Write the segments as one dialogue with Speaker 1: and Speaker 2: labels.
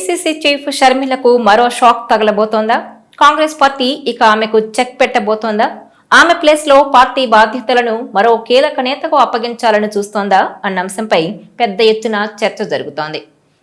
Speaker 1: APCC chief షర్మిలకు మరో shock తగలబోతోందా? Congress party ఇక ఆమెకు చెక్ పెట్టబోతోందా? ఆమె ప్లేస్లో పార్టీ బాధ్యతలను మరో కీలక నేతకు అప్పగించాలని చూస్తోందా? అన్న అంశంపై పెద్ద ఎత్తున చర్చ జరుగుతోంది.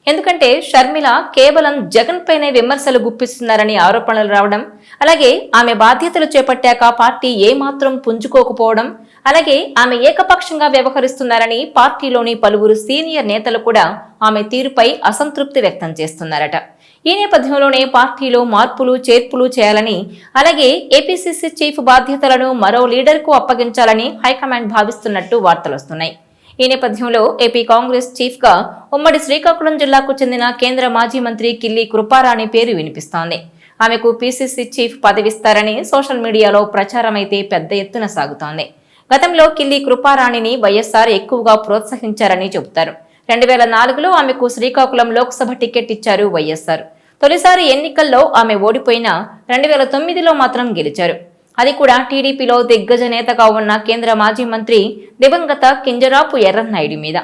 Speaker 1: ఎందుకంటే షర్మిల కేవలం జగన్ పైనే విమర్శలు గుప్పిస్తున్నారని ఆరోపణలు రావడం అలాగే ఆమె బాధ్యతలు చేపట్టాక పార్టీ ఏమాత్రం పుంజుకోకపోవడం అలాగే ఆమె ఏకపక్షంగా వ్యవహరిస్తున్నారని పార్టీలోని పలువురు సీనియర్ నేతలు కూడా ఆమె తీరుపై అసంతృప్తి వ్యక్తం చేస్తున్నారట. ఈ నేపథ్యంలోనే పార్టీలో మార్పులు చేర్పులు చేయాలని అలాగే ఏపీసీసీ చీఫ్ బాధ్యతలను మరో లీడర్కు అప్పగించాలని హైకమాండ్ భావిస్తున్నట్టు వార్తలొస్తున్నాయి ఈ నేపథ్యంలో ఏపీ కాంగ్రెస్ చీఫ్గా ఉమ్మడి శ్రీకాకుళం జిల్లాకు చెందిన కేంద్ర మాజీ మంత్రి కిల్లి కృపారాణి పేరు వినిపిస్తోంది. ఆమెకు పీసీసీ చీఫ్ పదవిస్తారని సోషల్ మీడియాలో ప్రచారం అయితే పెద్ద ఎత్తున సాగుతోంది. గతంలో కిల్లి కృపారాణిని వైఎస్ఆర్ ఎక్కువగా ప్రోత్సహించారని చెబుతారు. రెండు వేల నాలుగులో ఆమెకు శ్రీకాకుళం లోక్సభ టికెట్ ఇచ్చారు వైఎస్ఆర్. తొలిసారి ఎన్నికల్లో ఆమె ఓడిపోయినా రెండు వేల తొమ్మిదిలో మాత్రం గెలిచారు. అది కూడా టీడీపీలో దిగ్గజ నేతగా ఉన్న కేంద్ర మాజీ మంత్రి దివంగత కింజరాపు ఎర్రన్నాయుడి మీద.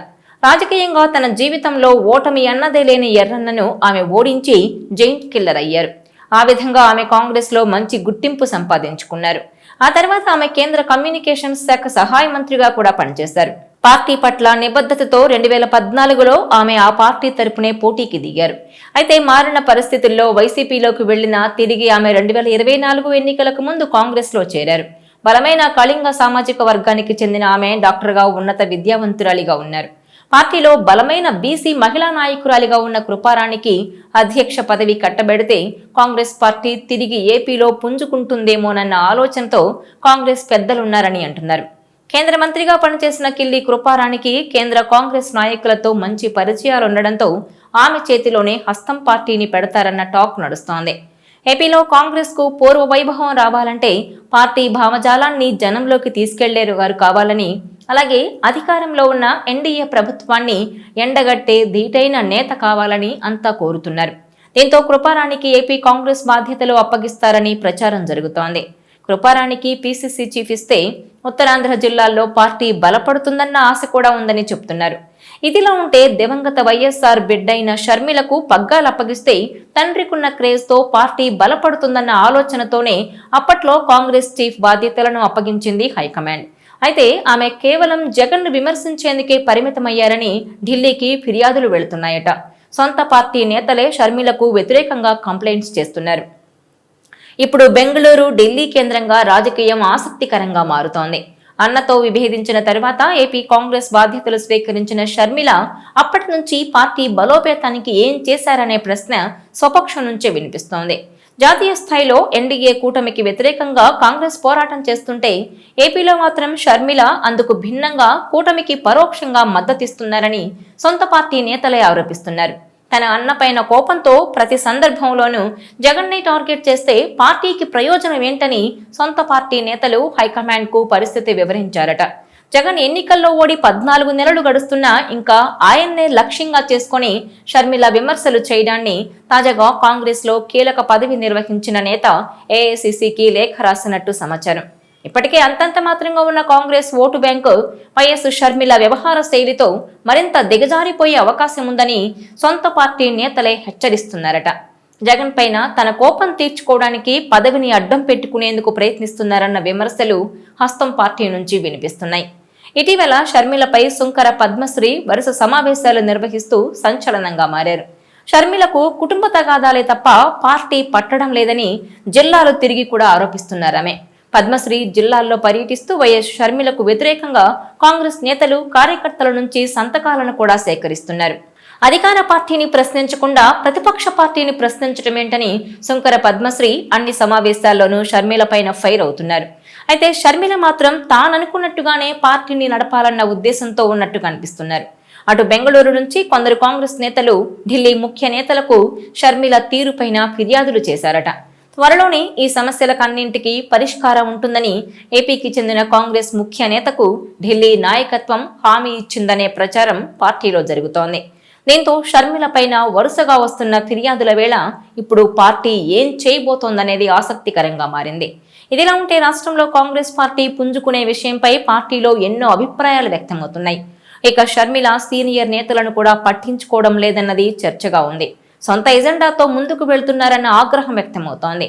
Speaker 1: రాజకీయంగా తన జీవితంలో ఓటమి అన్నదే లేని ఎర్రన్నను ఆమె ఓడించి జైంట్ కిల్లర్ అయ్యారు ఆ విధంగా ఆమె కాంగ్రెస్లో మంచి గుర్తింపు సంపాదించుకున్నారు. ఆ తర్వాత ఆమె కేంద్ర కమ్యూనికేషన్ శాఖ సహాయ మంత్రిగా కూడా పనిచేశారు. పార్టీ పట్ల నిబద్ధతతో రెండు వేల పద్నాలుగులో ఆమె ఆ పార్టీ తరపునే పోటీకి దిగారు. అయితే మారిన పరిస్థితుల్లో వైసీపీలోకి వెళ్ళిన తిరిగి ఆమె రెండు వేల ఇరవై నాలుగు ఎన్నికలకు ముందు కాంగ్రెస్లో చేరారు. బలమైన కళింగ సామాజిక వర్గానికి చెందిన ఆమె డాక్టర్గా ఉన్నత విద్యావంతురాలిగా ఉన్నారు. పార్టీలో బలమైన బీసీ మహిళా నాయకురాలిగా ఉన్న కృపారానికి అధ్యక్ష పదవి కట్టబెడితే కాంగ్రెస్ పార్టీ తిరిగి ఏపీలో పుంజుకుంటుందేమోనన్న ఆలోచనతో కాంగ్రెస్ పెద్దలున్నారని అంటున్నారు. కేంద్ర మంత్రిగా పనిచేసిన కిల్లి కృపారానికి కేంద్ర కాంగ్రెస్ నాయకులతో మంచి పరిచయాలుండడంతో ఆమె చేతిలోనే హస్తం పార్టీని పెడతారన్న టాక్ నడుస్తోంది. ఏపీలో కాంగ్రెస్కు పూర్వ వైభవం రావాలంటే పార్టీ భావజాలాన్ని జనంలోకి తీసుకెళ్ళేరు వారు కావాలని అలాగే అధికారంలో ఉన్న ఎన్డీఏ ప్రభుత్వాన్ని ఎండగట్టే ధీటైన నేత కావాలని అంతా కోరుతున్నారు. దీంతో కృపారానికి ఏపీ కాంగ్రెస్ బాధ్యతలు అప్పగిస్తారని ప్రచారం జరుగుతోంది. కృపారానికి పీసీసీ చీఫ్ ఇస్తే ఉత్తరాంధ్ర జిల్లాల్లో పార్టీ బలపడుతుందన్న ఆశ కూడా ఉందని చెప్తున్నారు. ఇదిలా ఉంటే దివంగత వైఎస్ఆర్ బిడ్డైన షర్మిలకు పగ్గాలు అప్పగిస్తే తండ్రికున్న క్రేజ్తో పార్టీ బలపడుతుందన్న ఆలోచనతోనే అప్పట్లో కాంగ్రెస్ చీఫ్ బాధ్యతలను అప్పగించింది హైకమాండ్. అయితే ఆమె కేవలం జగన్ను విమర్శించేందుకే పరిమితమయ్యారని ఢిల్లీకి ఫిర్యాదులు వెళుతున్నాయట. సొంత పార్టీ నేతలే షర్మిలకు వ్యతిరేకంగా కంప్లైంట్స్ చేస్తున్నారు. ఇప్పుడు బెంగళూరు ఢిల్లీ కేంద్రంగా రాజకీయం ఆసక్తికరంగా మారుతోంది. అన్నతో విభేదించిన తర్వాత ఏపీ కాంగ్రెస్ బాధ్యతలు స్వీకరించిన షర్మిల అప్పటి నుంచి పార్టీ బలోపేతానికి ఏం చేశారనే ప్రశ్న స్వపక్షం నుంచే వినిపిస్తోంది. జాతీయ స్థాయిలో ఎన్డీఏ కూటమికి వ్యతిరేకంగా కాంగ్రెస్ పోరాటం చేస్తుంటే ఏపీలో మాత్రం షర్మిల అందుకు భిన్నంగా కూటమికి పరోక్షంగా మద్దతిస్తున్నారని సొంత పార్టీ నేతలే ఆరోపిస్తున్నారు. తన అన్నపైన కోపంతో ప్రతి సందర్భంలోనూ జగన్ని టార్గెట్ చేస్తే పార్టీకి ప్రయోజనం ఏంటని సొంత పార్టీ నేతలు హైకమాండ్కు పరిస్థితి వివరించారట. జగన్ ఎన్నికల్లో ఓడి పద్నాలుగు నెలలు గడుస్తున్నా ఇంకా ఆయన్నే లక్ష్యంగా చేసుకుని షర్మిల విమర్శలు చేయడాన్ని తాజాగా కాంగ్రెస్లో కీలక పదవి నిర్వహించిన నేత ఏఐసిసికి లేఖ రాసినట్టు సమాచారం. ఇప్పటికే అంతంత మాత్రంగా ఉన్న Congress vote bank YS Sharmila వ్యవహార శైలితో మరింత దిగజారిపోయే అవకాశం ఉందని సొంత పార్టీ నేతలే హెచ్చరిస్తున్నారట. జగన్ పైన తన కోపం తీర్చుకోవడానికి పదవిని అడ్డం పెట్టుకునేందుకు ప్రయత్నిస్తున్నారన్న విమర్శలు హస్తం పార్టీ నుంచి వినిపిస్తున్నాయి. ఇటీవల షర్మిలపై సుంకర పద్మశ్రీ వరుస సమావేశాలు నిర్వహిస్తూ సంచలనంగా మారారు. షర్మిలకు కుటుంబ తగాదాలే తప్ప పార్టీ పట్టడం లేదని జిల్లాలు తిరిగి కూడా ఆరోపిస్తున్నారామె పద్మశ్రీ జిల్లాల్లో పర్యటిస్తూ వైఎస్ షర్మిలకు వ్యతిరేకంగా కాంగ్రెస్ నేతలు కార్యకర్తల నుంచి సంతకాలను కూడా సేకరిస్తున్నారు. అధికార పార్టీని ప్రశ్నించకుండా ప్రతిపక్ష పార్టీని ప్రశ్నించటమేంటని శంకర పద్మశ్రీ అన్ని సమావేశాల్లోనూ షర్మిలపైన ఫైర్ అవుతున్నారు. అయితే షర్మిల మాత్రం తాననుకున్నట్టుగానే పార్టీని నడపాలన్న ఉద్దేశంతో ఉన్నట్టు కనిపిస్తున్నారు. అటు బెంగళూరు నుంచి కొందరు కాంగ్రెస్ నేతలు ఢిల్లీ ముఖ్య నేతలకు షర్మిల తీరుపైన ఫిర్యాదులు చేశారట. త్వరలోనే ఈ సమస్యలకన్నింటికీ పరిష్కారం ఉంటుందని ఏపీకి చెందిన కాంగ్రెస్ ముఖ్య నేతకు ఢిల్లీ నాయకత్వం హామీ ఇచ్చిందనే ప్రచారం పార్టీలో జరుగుతోంది. దీంతో షర్మిల పైన వరుసగా వస్తున్న ఫిర్యాదుల వేళ ఇప్పుడు పార్టీ ఏం చేయబోతోందనేది ఆసక్తికరంగా మారింది. ఇదిలా ఉంటే రాష్ట్రంలో కాంగ్రెస్ పార్టీ పుంజుకునే విషయంపై పార్టీలో ఎన్నో అభిప్రాయాలు వ్యక్తమవుతున్నాయి. ఇక షర్మిల సీనియర్ నేతలను కూడా పట్టించుకోవడం లేదన్నది చర్చగా ఉంది. సొంత ఎజెండాతో ముందుకు వెళ్తున్నారన్న ఆగ్రహం వ్యక్తమవుతోంది.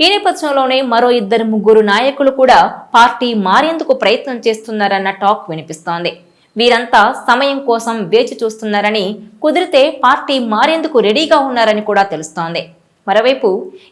Speaker 1: ఈ నేపథ్యంలోనే మరో ఇద్దరు ముగ్గురు నాయకులు కూడా పార్టీ మారేందుకు ప్రయత్నం చేస్తున్నారన్న టాక్ వినిపిస్తోంది. వీరంతా సమయం కోసం వేచి చూస్తున్నారని కుదిరితే పార్టీ మారేందుకు రెడీగా ఉన్నారని కూడా తెలుస్తోంది. మరోవైపు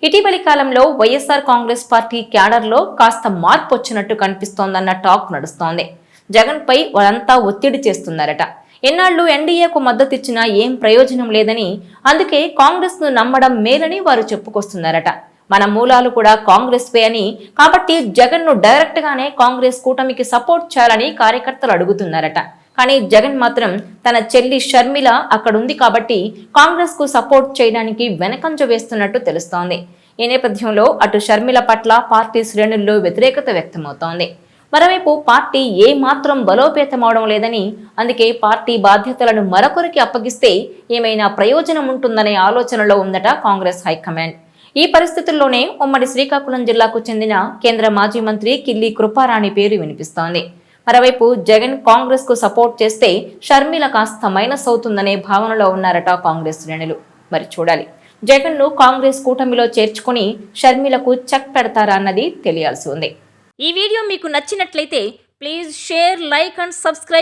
Speaker 1: ఇటీవలి కాలంలో వైఎస్ఆర్ కాంగ్రెస్ పార్టీ క్యాడర్లో కాస్త మార్పు వచ్చినట్టు కనిపిస్తోందన్న టాక్ నడుస్తోంది. జగన్పై వారంతా ఒత్తిడి చేస్తున్నారట. ఎన్నాళ్ళు ఎన్డీఏకు మద్దతిచ్చినా ఏం ప్రయోజనం లేదని అందుకే కాంగ్రెస్ను నమ్మడం మేలని వారు చెప్పుకొస్తున్నారట. మన మూలాలు కూడా కాంగ్రెస్ వే అని. కాబట్టి జగన్ను డైరెక్ట్ గానే కాంగ్రెస్ కూటమికి సపోర్ట్ చేయాలని కార్యకర్తలు అడుగుతున్నారట. కానీ జగన్ మాత్రం తన చెల్లి షర్మిల అక్కడుంది కాబట్టి కాంగ్రెస్కు సపోర్ట్ చేయడానికి వెనకంజ వేస్తున్నట్టు తెలుస్తోంది. ఈ నేపథ్యంలో అటు షర్మిల పట్ల పార్టీ శ్రేణుల్లో వ్యతిరేకత వ్యక్తమవుతోంది. మరోవైపు పార్టీ ఏ మాత్రం బలోపేతమవడం లేదని అందుకే పార్టీ బాధ్యతలను మరొకరికి అప్పగిస్తే ఏమైనా ప్రయోజనం ఉంటుందనే ఆలోచనలో ఉందట కాంగ్రెస్ హైకమాండ్. ఈ పరిస్థితుల్లోనే ఉమ్మడి శ్రీకాకుళం జిల్లాకు చెందిన కేంద్ర మాజీ మంత్రి కిల్లి కృపారాణి పేరు వినిపిస్తోంది. మరోవైపు జగన్ కాంగ్రెస్కు సపోర్ట్ చేస్తే షర్మిల కాస్త మైనస్ అవుతుందనే భావనలో ఉన్నారట కాంగ్రెస్ శ్రేణులు. మరి చూడాలి. జగన్ను కాంగ్రెస్ కూటమిలో చేర్చుకుని షర్మిలకు చెక్ పెడతారా అన్నది తెలియాల్సి ఉంది. ఈ వీడియో మీకు నచ్చినట్లయితే please share like and subscribe